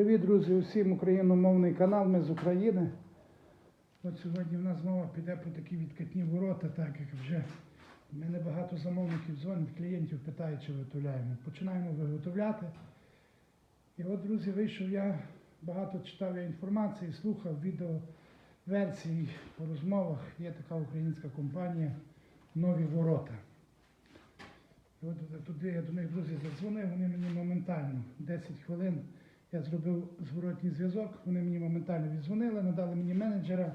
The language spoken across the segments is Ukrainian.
Привіт, друзі, усім україномовний канал, ми з України. От сьогодні в нас мова піде про такі відкатні ворота, так як вже мене багато замовників дзвонять, клієнтів питають, чи виготовляємо. Починаємо виготовляти. І от, друзі, вийшов я, багато читав я інформації, слухав відеоверсій по розмовах. Є така українська компанія Нові ворота. І от туди я до них друзі задзвонив, вони мені моментально 10 хвилин. Я зробив зворотній зв'язок, вони мені моментально віддзвонили, надали мені менеджера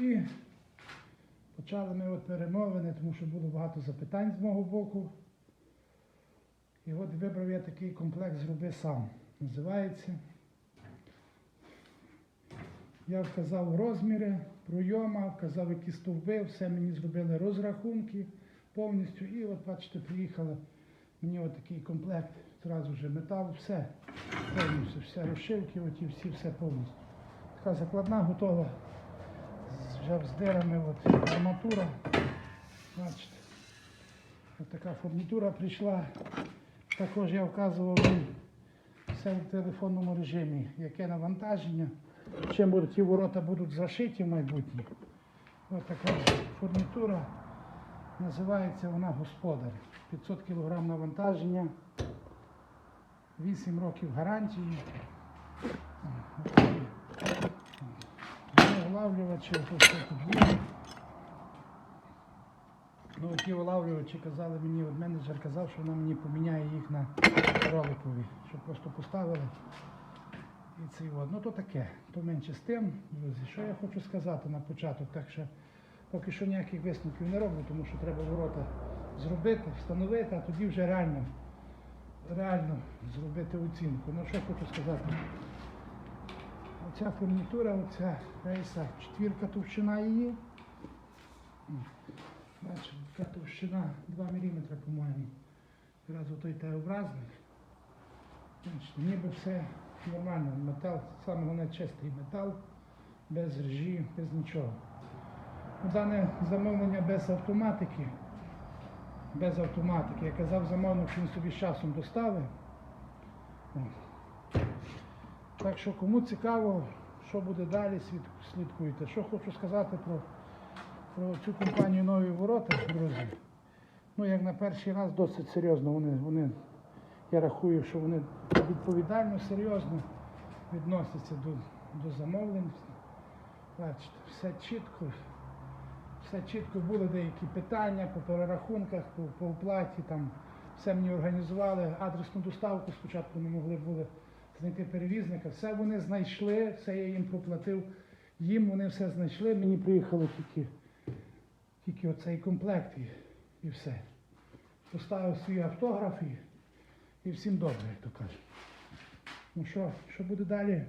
і почали ми от перемовини, тому що було багато запитань з мого боку. І от вибрав я такий комплект зроби сам. Називається. Я вказав розміри, пройома, вказав, які стовби, все мені зробили розрахунки повністю. І от бачите, приїхали мені от такий комплект, зразу вже метал, все повністю, все розшивки, оті всі, все повністю. Така закладна готова. Вже з дирами, от арматура. Бачите. От така фурнітура прийшла. Також я вказував все в телефонному режимі, яке навантаження, чим ті ворота будуть зашиті в майбутнє. Ось така фурнітура. Називається вона господар. 500 кг навантаження, 8 років гарантії. Улавлювачі. Ну, ті улавлювачі казали мені, от менеджер казав, що вона мені поміняє їх на роликові, щоб просто поставили. І це от. Ну то таке, то менше з тим, друзі. Що я хочу сказати на початок, так що поки що ніяких висновків не роблю, тому що треба ворота зробити, встановити, а тоді вже реально, реально зробити оцінку. Ну що хочу сказати. Оця фурнітура, оця рейса, четвірка товщина її. Бачите, така товщина 2 мм, по-моєму. Якраз отой Т-образник. Значить, ніби все нормально. Метал, саме головне чистий метал, без ржі, без нічого. Дане замовлення без автоматики. Без автоматики. Я казав замовник, він собі з часом доставив. Так що кому цікаво, що буде далі, слідкуйте. Що хочу сказати про, про цю компанію Нові ворота, друзі. Ну, як на перший раз досить серйозно вони, вони я рахую, що вони відповідально, серйозно відносяться до, до замовлень. Бачите, все чітко, все чітко були деякі питання по перерахунках, по, по оплаті, там все мені організували, адресну доставку спочатку не могли були знайти перевізника. Все вони знайшли, все я їм проплатив. Їм вони все знайшли, мені приїхало тільки, тільки оцей комплект і, і все. Поставив свій автограф і, і всім добре, як то кажуть. Ну що, що буде далі?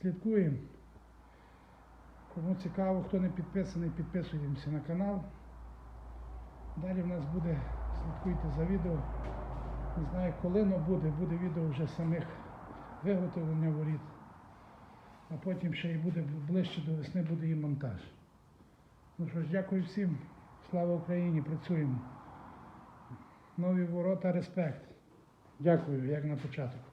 Слідкуємо. Кому цікаво, хто не підписаний, підписуємося на канал. Далі в нас буде, слідкуйте за відео. Не знаю, коли воно буде, буде відео вже самих виготовлення воріт. А потім ще й буде ближче до весни буде і монтаж. Ну що ж, дякую всім. Слава Україні! Працюємо. Нові ворота, респект. Дякую, як на початок.